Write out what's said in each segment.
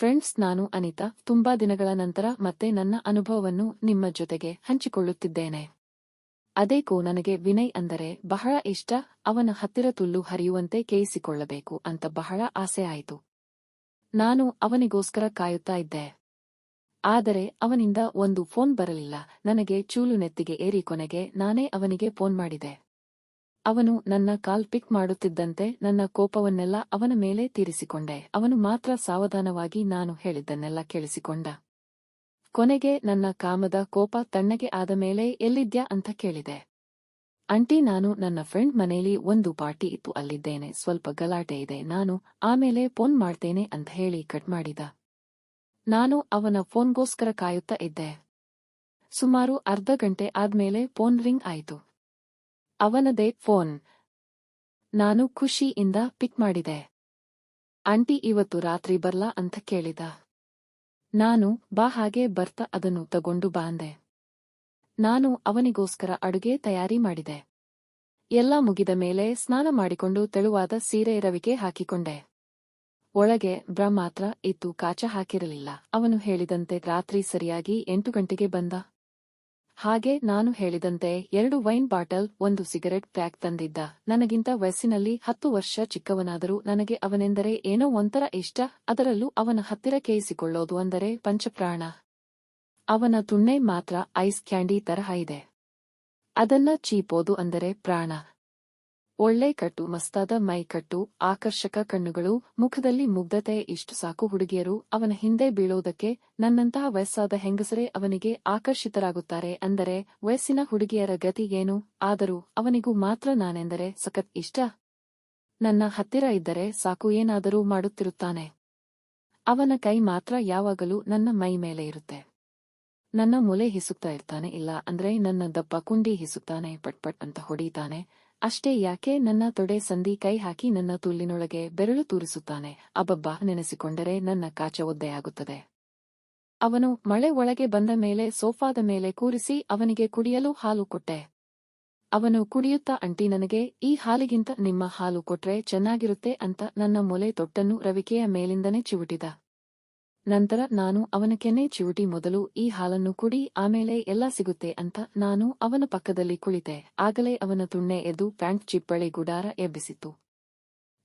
Friends ನಾನು ಅನಿತಾ. ತುಂಬಾ ದಿನಗಳ ನಂತರ ಮತ್ತೆ ನನ್ನ ಅನುಭವವನ್ನು ನಿಮ್ಮ ಜೊತೆಗೆ ಹಂಚಿಕೊಳ್ಳುತ್ತಿದ್ದೇನೆ. ಅದೇಕೋ ನನಗೆ ವಿನಯ್ ಅಂದರೆ ಬಹಳ ಇಷ್ಟ. ಅವನ ಹತ್ತಿರ ತುಲ್ಲು ಹರಿಯುವಂತೆ ಕೇಯಿಸಿಕೊಳ್ಳಬೇಕು ಅಂತ ಬಹಳ ಆಸೆ ಆಯಿತು. ನಾನು ಅವನಿಗೋಸ್ಕರ ಕಾಯುತ್ತಾ ಇದ್ದೆ. ಆದರೆ ಅವನಿಂದ ಒಂದು ಫೋನ್ ಬರಲಿಲ್ಲ. ನನಗೆ ಚೂಲು ನೆತ್ತಿಗೆ ಏರಿ ಕೊನೆಗೆ ನಾನೇ ಅವನಿಗೆ ಫೋನ್ ಮಾಡಿದೆ. ಅವನು ನನ್ನ ಕಾಲ್ ಪಿಕ್ ಮಾಡುತ್ತಿದ್ದಂತೆ ನನ್ನ ಕೋಪವನ್ನೆಲ್ಲ ಅವನ ಮೇಲೆ ತೀರಿಸಿಕೊಂಡೆ. ಅವನು ಮಾತ್ರ ಸಾವಧಾನವಾಗಿ ನಾನು ಹೇಳಿದ್ದನ್ನೆಲ್ಲ ಕೇಳಿಸಿಕೊಂಡ. ಕೊನೆಗೆ ನನ್ನ ಕಾಮದ ಕೋಪ ತಣ್ಣಗೆ ಆದ ಮೇಲೆ ಎಲ್ಲಿದ್ಯಾ ಅಂತ ಕೇಳಿದೆ. ಅಂಟಿ ನಾನು ನನ್ನ ಫ್ರೆಂಡ್ ಮನೆಯಲ್ಲಿ ಒಂದು ಪಾರ್ಟಿ ಇತ್ತು, ಅಲ್ಲಿದ್ದೇನೆ, ಸ್ವಲ್ಪ ಗಲಾಟೆ ಇದೆ, ನಾನು ಆಮೇಲೆ ಫೋನ್ ಮಾಡ್ತೇನೆ ಅಂತ ಹೇಳಿ ಕಟ್ ಮಾಡಿದ. ನಾನು ಅವನ ಫೋನ್ಗೋಸ್ಕರ ಕಾಯುತ್ತಾ ಇದ್ದೆ. ಸುಮಾರು ಅರ್ಧ ಗಂಟೆ ಆದ್ಮೇಲೆ ಫೋನ್ ರಿಂಗ್ ಆಯಿತು. ಅವನದೇ ಫೋನ್. ನಾನು ಖುಷಿಯಿಂದ ಪಿಕ್ ಮಾಡಿದೆ. ಆಂಟಿ, ಇವತ್ತು ರಾತ್ರಿ ಬರ್ಲಾ ಅಂತ ಕೇಳಿದ. ನಾನು ಬಾ ಹಾಗೆ ಬರ್ತಾ ಅದನ್ನು ತಗೊಂಡು ಬಾಂದೆ ನಾನು ಅವನಿಗೋಸ್ಕರ ಅಡುಗೆ ತಯಾರಿ ಮಾಡಿದೆ. ಎಲ್ಲ ಮುಗಿದ ಮೇಲೆ ಸ್ನಾನ ಮಾಡಿಕೊಂಡು ತೆಳುವಾದ ಸೀರೆ ರವಿಕೆ ಹಾಕಿಕೊಂಡೆ. ಒಳಗೆ ಬ್ರ ಮಾತ್ರ ಇತ್ತು, ಕಾಚ ಹಾಕಿರಲಿಲ್ಲ. ಅವನು ಹೇಳಿದಂತೆ ರಾತ್ರಿ ಸರಿಯಾಗಿ ಎಂಟು ಗಂಟೆಗೆ ಬಂದ. ಹಾಗೆ ನಾನು ಹೇಳಿದಂತೆ ಎರಡು ವೈನ್ ಬಾಟಲ್, ಒಂದು ಸಿಗರೆಟ್ ಪ್ಯಾಕ್ ತಂದಿದ್ದ. ನನಗಿಂತ ವಯಸ್ಸಿನಲ್ಲಿ ಹತ್ತು ವರ್ಷ ಚಿಕ್ಕವನಾದರೂ ನನಗೆ ಅವನೆಂದರೆ ಏನೋ ಒಂಥರ ಇಷ್ಟ, ಅದರಲ್ಲೂ ಅವನ ಹತ್ತಿರ ಕೇಯಿಸಿಕೊಳ್ಳೋದು ಅಂದರೆ ಪಂಚಪ್ರಾಣ. ಅವನ ತುಣ್ಣೆ ಮಾತ್ರ ಐಸ್ ಕ್ಯಾಂಡಿ ತರಹ ಇದೆ. ಅದನ್ನ ಚೀಪೋದು ಅಂದರೆ ಪ್ರಾಣ. ಒಳ್ಳೆ ಕಟ್ಟು, ಮಸ್ತಾದ ಮೈಕಟ್ಟು ಆಕರ್ಷಕ ಕಣ್ಣುಗಳು, ಮುಖದಲ್ಲಿ ಮುಗ್ಧತೆ, ಇಷ್ಟು ಸಾಕು ಹುಡುಗಿಯರು, ಅವನ ಹಿಂದೆ ಬೀಳೋದಕ್ಕೆ ನನ್ನಂತಹ ವಯಸ್ಸಾದ ಹೆಂಗಸರೇ ಅವನಿಗೆ ಆಕರ್ಷಿತರಾಗುತ್ತಾರೆ ಅಂದರೆ ವಯಸ್ಸಿನ ಹುಡುಗಿಯರ ಗತಿ ಏನು? ಆದರೂ ಅವನಿಗೂ ಮಾತ್ರ ನಾನೆಂದರೆ ಸಖತ್ ಇಷ್ಟ. ನನ್ನ ಹತ್ತಿರ ಇದ್ದರೆ ಸಾಕು, ಏನಾದರೂ ಮಾಡುತ್ತಿರುತ್ತಾನೆ. ಅವನ ಕೈ ಮಾತ್ರ ಯಾವಾಗಲೂ ನನ್ನ ಮೈ ಮೇಲೆ ಇರುತ್ತೆ. ನನ್ನ ಮೊಲೆ ಹಿಸುತ್ತಾ ಇರ್ತಾನೆ, ಇಲ್ಲ ಅಂದ್ರೆ ನನ್ನ ದಪ್ಪ ಕುಂಡಿ ಹಿಸುತ್ತಾನೆ ಪಟ್ ಪಟ್ ಅಂತ ಹೊಡೀತಾನೆ. ಅಷ್ಟೇ ಯಾಕೆ ನನ್ನ ತೊಡೆ ಸಂಧಿ ಕೈ ಹಾಕಿ ನನ್ನ ತುಲ್ಲಿನೊಳಗೆ ಬೆರಳು ತೂರಿಸುತ್ತಾನೆ? ಅಬ್ಬಬ್ಬ, ನೆನೆಸಿಕೊಂಡರೆ ನನ್ನ ಕಾಚ ಒದ್ದೆಯಾಗುತ್ತದೆ. ಅವನು ಮಳೆ ಒಳಗೆ ಬಂದ ಮೇಲೆ ಸೋಫಾದ ಮೇಲೆ ಕೂರಿಸಿ ಅವನಿಗೆ ಕುಡಿಯಲು ಹಾಲು ಕೊಟ್ಟೆ. ಅವನು ಕುಡಿಯುತ್ತಾ ಅಂಟಿ ನನಗೆ ಈ ಹಾಲಿಗಿಂತ ನಿಮ್ಮ ಹಾಲು ಕೊಟ್ರೆ ಚೆನ್ನಾಗಿರುತ್ತೆ ಅಂತ ನನ್ನ ಮೊಲೆ ತೊಟ್ಟನ್ನು ರವಿಕೆಯ ಮೇಲಿಂದನೇ ಚಿವುಟಿದ. ನಂತರ ನಾನು ಅವನ ಕೆನೆ ಚಿವುಟಿ ಮೊದಲು ಈ ಹಾಲನ್ನು ಕುಡಿ, ಆಮೇಲೆ ಎಲ್ಲ ಸಿಗುತ್ತೆ ಅಂತ ನಾನು ಅವನ ಪಕ್ಕದಲ್ಲಿ ಕುಳಿತೆ. ಆಗಲೇ ಅವನ ತುಣ್ಣೆ ಎದ್ದು ಪ್ಯಾಂಟ್ ಚಿಪ್ಪಳಿ ಗುಡಾರ ಎಬ್ಬಿಸಿತು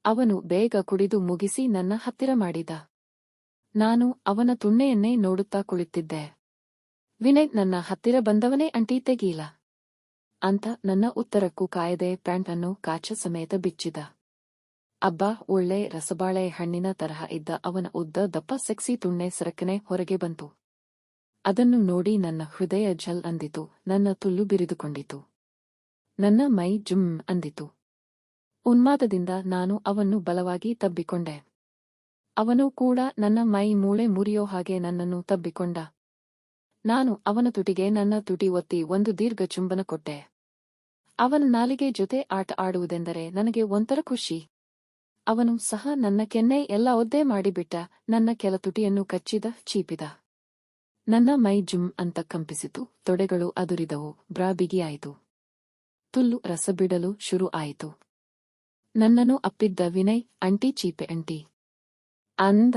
ಅವನು ಬೇಗ ಕುಡಿದು ಮುಗಿಸಿ ನನ್ನ ಹತ್ತಿರ ಮಾಡಿದ. ನಾನು ಅವನ ತುಣ್ಣೆಯನ್ನೇ ನೋಡುತ್ತಾ ಕುಳಿತಿದ್ದೆ ವಿನಯ್, ನನ್ನ ಹತ್ತಿರ ಬಂದವನೇ ಅಂಟಿ ತೆಗೀಲ ಅಂತ ನನ್ನ ಉತ್ತರಕ್ಕೂ ಕಾಯದೆ ಪ್ಯಾಂಟ್ ಅನ್ನು ಕಾಚ ಸಮೇತ ಬಿಚ್ಚಿದ. ಅಬ್ಬಾ, ಒಳ್ಳೆ ರಸಬಾಳೆ ಹಣ್ಣಿನ ತರಹ ಇದ್ದ ಅವನ ಉದ್ದ ದಪ್ಪ ಸೆಕ್ಸಿ ತುಣ್ಣೆ ಸರಕನೆ ಹೊರಗೆ ಬಂತು. ಅದನ್ನು ನೋಡಿ ನನ್ನ ಹೃದಯ ಝಲ್ ಅಂದಿತು, ನನ್ನ ತುಲ್ಲು ಬಿರಿದುಕೊಂಡಿತು. ನನ್ನ ಮೈ ಜುಮ್ ಅಂದಿತು. ಉನ್ಮಾದದಿಂದ ನಾನು ಅವನ್ನು ಬಲವಾಗಿ ತಬ್ಬಿಕೊಂಡೆ. ಅವನು ಕೂಡ ನನ್ನ ಮೈ ಮೂಳೆ ಮುರಿಯೋ ಹಾಗೆ ನನ್ನನ್ನು ತಬ್ಬಿಕೊಂಡ. ನಾನು ಅವನ ತುಟಿಗೆ ನನ್ನ ತುಟಿ ಒತ್ತಿ ಒಂದು ದೀರ್ಘ ಚುಂಬನ ಕೊಟ್ಟೆ. ಅವನ ನಾಲಿಗೆ ಜೊತೆ ಆಟ ಆಡುವುದೆಂದರೆ ನನಗೆ ಒಂಥರ ಖುಷಿ. ಅವನು ಸಹ ನನ್ನ ಕೆನ್ನೆ ಎಲ್ಲ ಒದ್ದೆ ಮಾಡಿಬಿಟ್ಟ, ನನ್ನ ಕೆಲ ತುಟಿಯನ್ನು ಕಚ್ಚಿದ, ಚೀಪಿದ. ನನ್ನ ಮೈ ಜುಮ್ ಅಂತ ಕಂಪಿಸಿತು, ತೊಡೆಗಳು ಅದುರಿದವು, ಬ್ರಾ ಬಿಗಿಯಾಯಿತು ತುಲ್ಲು ರಸ ಬಿಡಲು ಶುರು ಆಯಿತು. ನನ್ನನ್ನು ಅಪ್ಪಿದ್ದ ವಿನಯ್, ಅಂಟಿ ಚೀಪೆ, ಅಂಟಿ. ಅಂದ